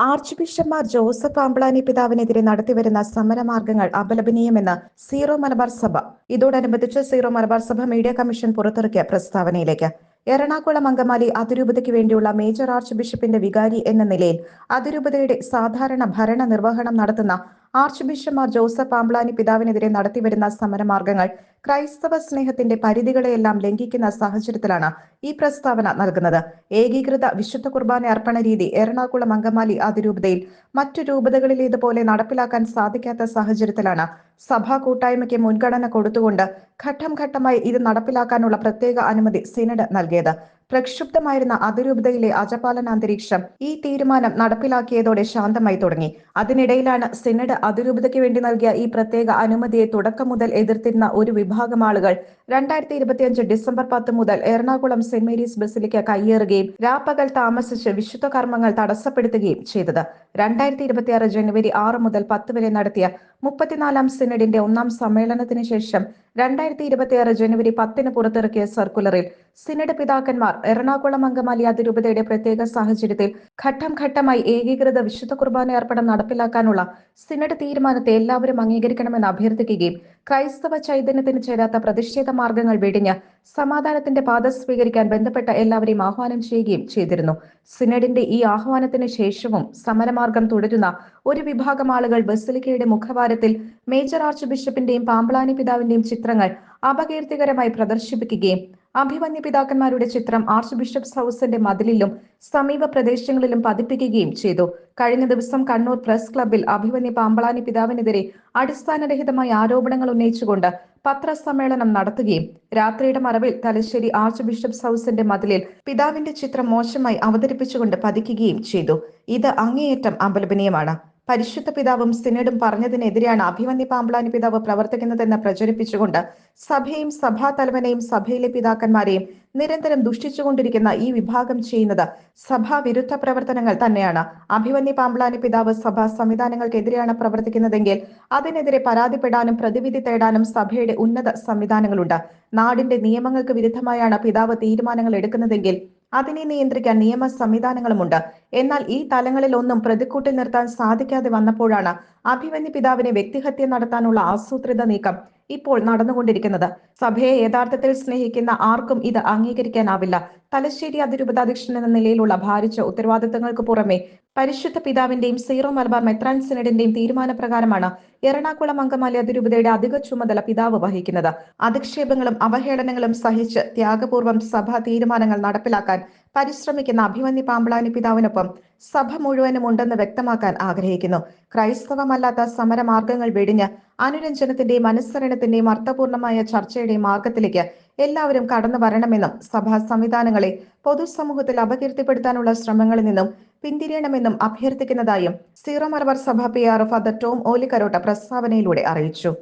Arch ബിഷപ്പ്മാർ Joseph ആംബ്ലാനി പിതാവിനെതിരെ നടത്തിവരുന്ന സമരമാർഗങ്ങൾ അപലപനീയമെന്ന് zero Malabar സഭ. ഇതോടനുബന്ധിച്ച് സീറോ മലബാർ സഭ മീഡിയ കമ്മീഷൻ പുറത്തിറക്കിയ പ്രസ്താവനയിലേക്ക്. എറണാകുളം അങ്കമാലി അതിരൂപതയ്ക്ക് വേണ്ടിയുള്ള മേജർ ആർച്ച് ബിഷപ്പിന്റെ വികാരി എന്ന നിലയിൽ അതിരൂപതയുടെ സാധാരണ ഭരണ നിർവഹണം നടത്തുന്ന ആർച്ച് ബിഷപ്പ്മാർ ജോസഫ് ആംബ്ലാനി പിതാവിനെതിരെ നടത്തിവരുന്ന സമരമാർഗങ്ങൾ ക്രൈസ്തവ സ്നേഹത്തിന്റെ പരിധികളെയെല്ലാം ലംഘിക്കുന്ന സാഹചര്യത്തിലാണ് ഈ പ്രസ്താവന നൽകുന്നത്. ഏകീകൃത വിശുദ്ധ കുർബാന അർപ്പണ രീതി എറണാകുളം അങ്കമാലി അതിരൂപതയിൽ മറ്റു രൂപതകളിലേതുപോലെ നടപ്പിലാക്കാൻ സാധിക്കാത്ത സാഹചര്യത്തിലാണ് സഭാ കൂട്ടായ്മയ്ക്ക് മുൻഗണന കൊടുത്തുകൊണ്ട് ഘട്ടം ഘട്ടമായി ഇത് നടപ്പിലാക്കാനുള്ള പ്രത്യേക അനുമതി സിനഡ് നൽകിയത്. പ്രക്ഷുബ്ധമായിരുന്ന അതിരൂപതയിലെ അജപാലന അന്തരീക്ഷം ഈ തീരുമാനം നടപ്പിലാക്കിയതോടെ ശാന്തമായി തുടങ്ങി. അതിനിടയിലാണ് സിനഡ് അതിരൂപതയ്ക്ക് വേണ്ടി നൽകിയ ഈ പ്രത്യേക അനുമതിയെ തുടക്കം മുതൽ എതിർത്തിരുന്ന ഒരു വിഭാഗം ആളുകൾ രണ്ടായിരത്തി ഇരുപത്തിയഞ്ച് ഡിസംബർ പത്ത് മുതൽ എറണാകുളം സെന്റ് മേരീസ് ബസിലേക്ക് കയ്യേറുകയും രാപ്പകൽ താമസിച്ച് വിശുദ്ധ കർമ്മങ്ങൾ തടസ്സപ്പെടുത്തുകയും ചെയ്തത്. രണ്ടായിരത്തി ഇരുപത്തിയാറ് ജനുവരി ആറ് മുതൽ പത്ത് വരെ നടത്തിയ മുപ്പത്തിനാലാം സിനഡിന്റെ ഒന്നാം സമ്മേളനത്തിന് ശേഷം രണ്ടായിരത്തി ഇരുപത്തിയാറ് ജനുവരി പത്തിന് പുറത്തിറക്കിയ സർക്കുലറിൽ സിനഡ് പിതാക്കന്മാർ എറണാകുളം അങ്കമാലി അതിരൂപതയുടെ പ്രത്യേക സാഹചര്യത്തിൽ ഘട്ടം ഘട്ടമായി ഏകീകൃത വിശുദ്ധ കുർബാന അർപ്പണം നടപ്പിലാക്കാനുള്ള സിനഡ് തീരുമാനത്തെ എല്ലാവരും അംഗീകരിക്കണമെന്ന് അഭ്യർത്ഥിക്കുകയും ക്രൈസ്തവ ചൈതന്യത്തിന് ചേരാത്ത പ്രതിഷേധ മാർഗങ്ങൾ വെടിഞ്ഞ് സമാധാനത്തിന്റെ പാത സ്വീകരിക്കാൻ ബന്ധപ്പെട്ട എല്ലാവരെയും ആഹ്വാനം ചെയ്യുകയും ചെയ്തിരുന്നു. സിനഡിന്റെ ഈ ആഹ്വാനത്തിന് ശേഷവും സമരമാർഗം തുടരുന്ന ഒരു വിഭാഗം ആളുകൾ ബസിലിക്കയുടെ മുഖവാരത്തിൽ മേജർ ആർച്ച് ബിഷപ്പിന്റെയും പാമ്പളാനി പിതാവിന്റെയും ചിത്രങ്ങൾ അപകീർത്തികരമായി പ്രദർശിപ്പിക്കുകയും അഭിമന്യ പിതാക്കന്മാരുടെ ചിത്രം ആർച്ച് ബിഷപ്സ് ഹൗസിന്റെ മതിലിലും സമീപ പ്രദേശങ്ങളിലും പതിപ്പിക്കുകയും ചെയ്തു. കഴിഞ്ഞ ദിവസം കണ്ണൂർ പ്രസ് ക്ലബിൽ അഭിമന്യ പാമ്പളാനി പിതാവിനെതിരെ അടിസ്ഥാനരഹിതമായ ആരോപണങ്ങൾ ഉന്നയിച്ചുകൊണ്ട് പത്രസമ്മേളനം നടത്തുകയും രാത്രിയുടെ മറവിൽ തലശ്ശേരി ആർച്ച് ബിഷപ്സ് ഹൗസിന്റെ മതിലിൽ പിതാവിന്റെ ചിത്രം മോശമായി അവതരിപ്പിച്ചുകൊണ്ട് പതിക്കുകയും ചെയ്തു. ഇത് അങ്ങേയറ്റം അപലപനീയമാണ്. പരിശുദ്ധ പിതാവും സിനഡും പറഞ്ഞതിനെതിരെയാണ് അഭിമന്യ പാമ്പളാനി പിതാവ് പ്രവർത്തിക്കുന്നതെന്ന് പ്രചരിപ്പിച്ചുകൊണ്ട് സഭയും സഭാ തലവനെയും സഭയിലെ പിതാക്കന്മാരെയും നിരന്തരം ദുഷ്ടിച്ചുകൊണ്ടിരിക്കുന്ന ഈ വിഭാഗം ചെയ്യുന്നത് സഭാ വിരുദ്ധ പ്രവർത്തനങ്ങൾ തന്നെയാണ്. അഭിമന്യ പാമ്പളാനി പിതാവ് സഭാ സംവിധാനങ്ങൾക്കെതിരെയാണ് പ്രവർത്തിക്കുന്നതെങ്കിൽ അതിനെതിരെ പരാതിപ്പെടാനും പ്രതിവിധി തേടാനും സഭയുടെ ഉന്നത സംവിധാനങ്ങളുണ്ട്. നാടിന്റെ നിയമങ്ങൾക്ക് വിരുദ്ധമായാണ് പിതാവ് തീരുമാനങ്ങൾ എടുക്കുന്നതെങ്കിൽ അതിനെ നിയന്ത്രിക്കാൻ നിയമ സംവിധാനങ്ങളുമുണ്ട് എന്നാൽ ഈ തലങ്ങളിൽ ഒന്നും പ്രതിക്കൂട്ടി നിർത്താൻ സാധിക്കാതെ വന്നപ്പോഴാണ് അഭിമന്യ പിതാവിനെ വ്യക്തിഹത്യ നടത്താനുള്ള ആസൂത്രിത നീക്കം ഇപ്പോൾ നടന്നുകൊണ്ടിരിക്കുന്നത്. സഭയെ യഥാർത്ഥത്തിൽ സ്നേഹിക്കുന്ന ആർക്കും ഇത് അംഗീകരിക്കാനാവില്ല. തലശ്ശേരി അതിരൂപതാധ്യക്ഷൻ എന്ന നിലയിലുള്ള ഭാരിച്ച ഉത്തരവാദിത്തങ്ങൾക്ക് പുറമെ പരിശുദ്ധ പിതാവിന്റെയും സീറോ മലബാർ മെത്രാൻ സിനഡിന്റെയും തീരുമാനപ്രകാരമാണ് എറണാകുളം അങ്കമാലി അതിരൂപതയുടെ അധിക ചുമതല പിതാവ് വഹിക്കുന്നത്. അധിക്ഷേപങ്ങളും അവഹേളനങ്ങളും സഹിച്ച് ത്യാഗപൂർവം സഭാ തീരുമാനങ്ങൾ നടപ്പിലാക്കാൻ പരിശ്രമിക്കുന്ന അഭിമന്യ പാമ്പളാനി പിതാവിനൊപ്പം സഭ മുഴുവനും ഉണ്ടെന്ന് വ്യക്തമാക്കാൻ ആഗ്രഹിക്കുന്നു. ക്രൈസ്തവമല്ലാത്ത സമരമാർഗങ്ങൾ വെടിഞ്ഞ് അനുരഞ്ജനത്തിന്റെയും അനുസരണത്തിന്റെയും അർത്ഥപൂർണമായ ചർച്ചയുടെയും മാർഗത്തിലേക്ക് എല്ലാവരും കടന്നു വരണമെന്നും സഭാ സംവിധാനങ്ങളെ പൊതുസമൂഹത്തിൽ അപകീർത്തിപ്പെടുത്താനുള്ള ശ്രമങ്ങളിൽ നിന്നും പിന്തിരിയണമെന്നും അഭ്യർത്ഥിക്കുന്നതായും Syro Malabar Sabha P R father Tom Olikkarotta പ്രസ്താവനയിലൂടെ അറിയിച്ചു.